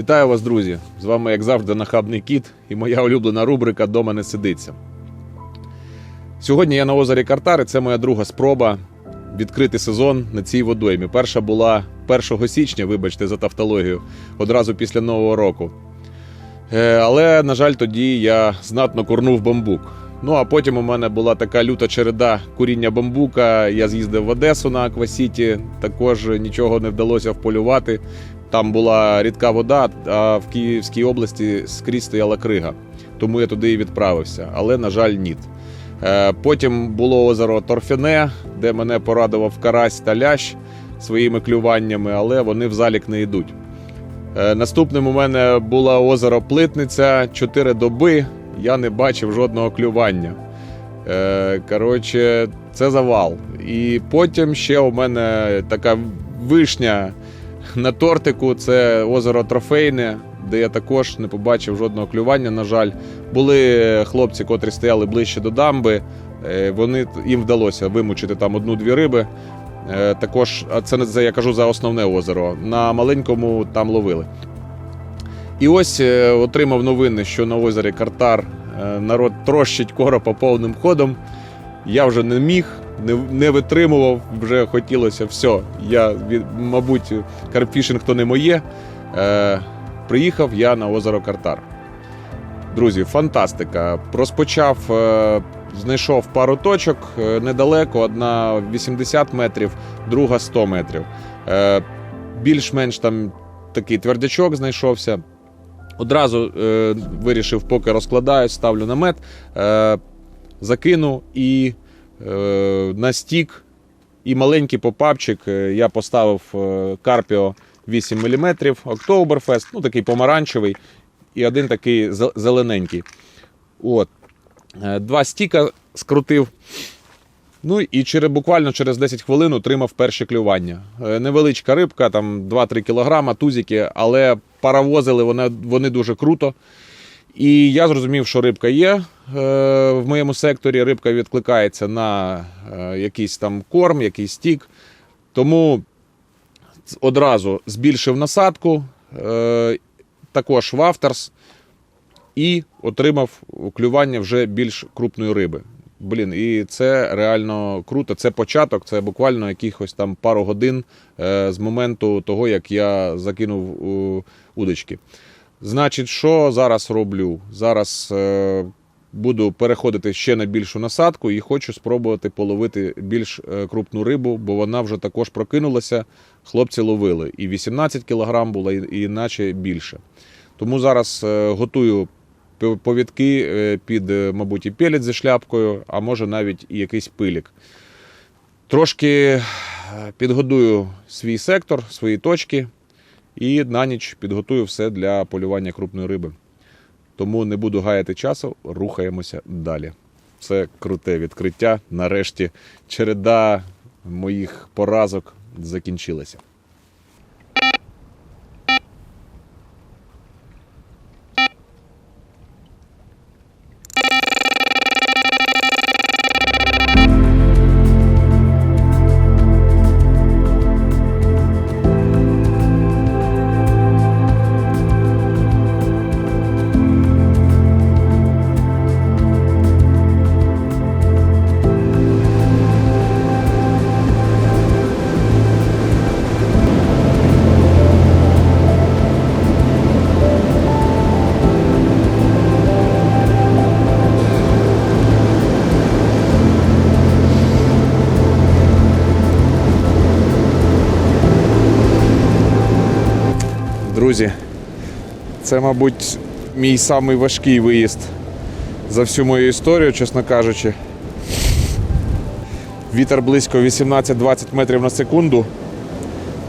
Вітаю вас, друзі! З вами, як завжди, нахабний кіт і моя улюблена рубрика Дома не сидиться. Сьогодні я на озері Картар, і це моя друга спроба відкрити сезон на цій водоймі. Перша була 1 січня, вибачте за тавтологію, одразу після Нового року. Е, Але, на жаль, тоді я знатно курнув бамбук. Ну а потім у мене була така люта череда куріння бамбука. Я з'їздив в Одесу на Аквасіті, також нічого не вдалося вполювати. Там була рідка вода, а в Київській області скрізь стояла крига. Тому я туди і відправився, але, на жаль, ні. Е, Потім було озеро Торфяне, де мене порадував карась та лящ своїми клюваннями, але вони в залік не йдуть. Е, Наступним у мене було озеро Плитниця, 4 доби. Я не бачив жодного клювання. Е, Коротше, це завал. І потім ще у мене така вишня на тортику це озеро Трофейне, де я також не побачив жодного клювання. На жаль, були хлопці, котрі стояли ближче до дамби. Е, Вони їм вдалося вимучити там одну-дві риби. Е, Також, це не я кажу за основне озеро. На маленькому там ловили. І ось е, отримав новини, що на озері Картар народ трощить коропа повним ходом. Я вже не міг, не, не витримував, вже хотілося все. Я, мабуть, карпфішинг то не моє. Е, приїхав я на озеро Картар. Друзі, фантастика. Розпочав, е, знайшов пару точок е, недалеко, одна 80 метрів, друга 100 метрів. Е, більш-менш там такий твердячок знайшовся. Одразу е, вирішив, поки розкладаюсь, ставлю намет, е, закину і на стік, і маленький попапчик е, я поставив е, Carpio 8 мм, Oktoberfest, ну такий помаранчевий, і один такий зелененький. От. Е, Два стіка скрутив. Ну і через, буквально через 10 хвилин отримав перші клювання. Е, Невеличка рибка, там 2-3 кілограма, тузики, але паровозили вони, вони дуже круто. І я зрозумів, що рибка є е, в моєму секторі. Рибка відкликається на е, якийсь там корм, якийсь стік. Тому одразу збільшив насадку, е, також вафтерс, і отримав клювання вже більш крупної риби. Блін, і це реально круто. Це початок, це буквально якихось там пару годин з моменту того, як я закинув удочки. Значить, що зараз роблю? Зараз е, буду переходити ще на більшу насадку і хочу спробувати половити більш е, крупну рибу, бо вона вже також прокинулася. Хлопці ловили. І 18 кг було, і, і наче більше. Тому зараз е, готую пов- повідки е, під, мабуть, і пелець зі шляпкою, а може навіть і якийсь пилік. Трошки підгодую свій сектор, свої точки, і на ніч підготую все для полювання крупної риби. Тому не буду гаяти часу, рухаємося далі. Це круте відкриття. Нарешті череда моїх поразок закінчилася. Друзі, це, мабуть, мій самий важкий виїзд за всю мою історію, чесно кажучи. Вітер близько 18-20 метрів на секунду.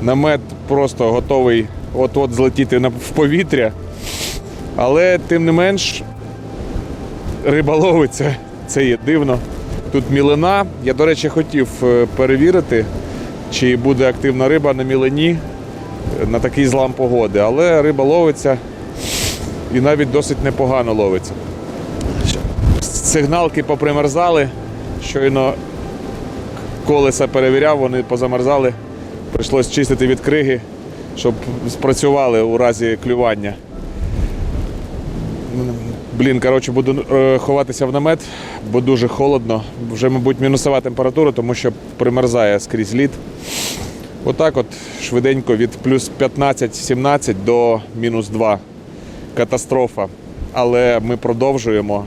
Намет просто готовий от-от злетіти в повітря. Але тим не менш, риба ловиться. Це є дивно. Тут мілина. Я, до речі, хотів е, перевірити, чи буде активна риба на мілині на такий злам погоди, але риба ловиться і навіть досить непогано ловиться. Сигналки попримерзали, щойно колеса перевіряв, вони позамерзали. Прийшлось чистити від криги. щоб спрацювали у разі клювання. Блін, коротше, буду е, ховатися в намет, бо дуже холодно. Вже, мабуть, мінусова температура, тому що примерзає скрізь лід. Отак от швиденько від плюс 15-17 до мінус 2. Катастрофа. Але ми продовжуємо.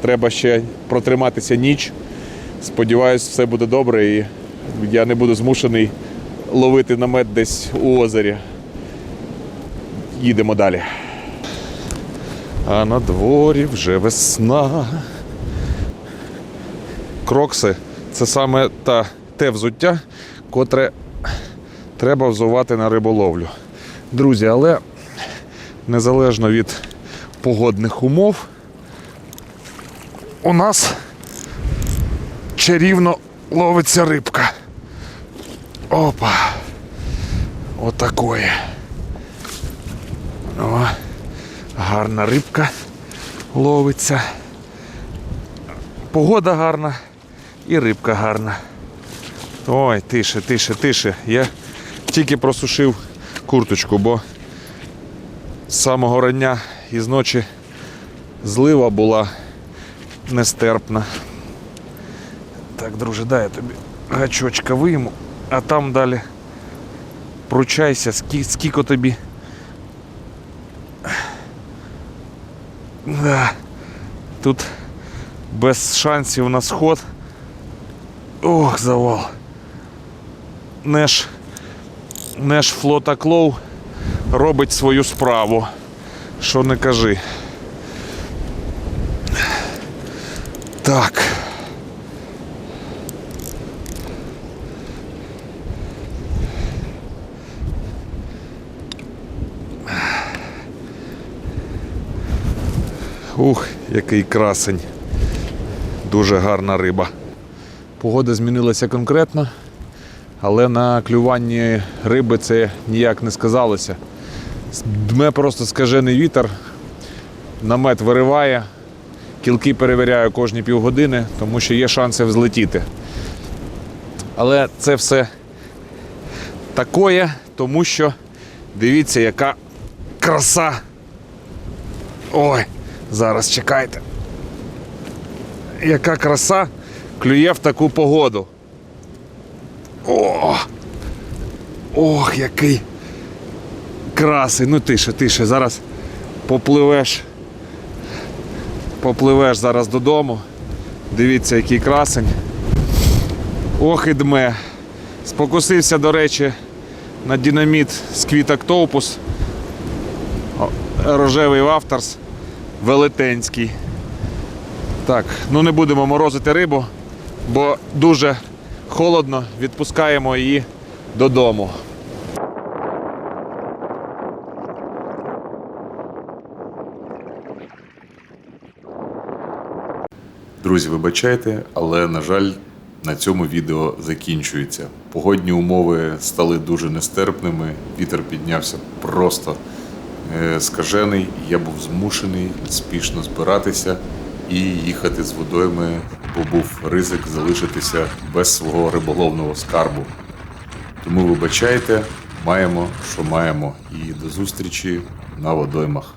Треба ще протриматися ніч. Сподіваюсь, все буде добре і я не буду змушений ловити намет десь у озері. Їдемо далі. А на дворі вже весна. Крокси це саме та, те взуття, котре треба взувати на риболовлю. Друзі, але незалежно від погодних умов, у нас чарівно ловиться рибка. Опа. Отакої. О, гарна рибка ловиться. Погода гарна і рибка гарна. Ой, тише, тише, тише. Я тільки просушив курточку, бо з самого рання і з ночі злива була нестерпна. Так, друже, дай я тобі гачочка вийму, а там далі пручайся, скі, скільки тобі. Да. Тут без шансів на сход. Ох, завал. Неш, неш флота Клоу робить свою справу. Що не кажи. Так. Ух, який красень. Дуже гарна риба. Погода змінилася конкретно, але на клюванні риби це ніяк не сказалося. Дме просто скажений вітер, намет вириває, кілки перевіряю кожні півгодини, тому що є шанси взлетіти. Але це все такое, тому що дивіться, яка краса. Ой, зараз чекайте. Яка краса клює в таку погоду. О! Ох, який красий. Ну тише, тише. Зараз попливеш. Попливеш зараз додому. Дивіться, який красень. Ох і дме. Спокусився, до речі, на динаміт з квіток Товпус. Рожевий Вафтерс. Велетенський. Так, ну не будемо морозити рибу, бо дуже холодно, відпускаємо її додому. Друзі, вибачайте, але на жаль, на цьому відео закінчується. Погодні умови стали дуже нестерпними. Вітер піднявся просто е, скажений. Я був змушений спішно збиратися і їхати з водойми, бо був ризик залишитися без свого риболовного скарбу. Тому вибачайте, маємо, що маємо. І до зустрічі на водоймах.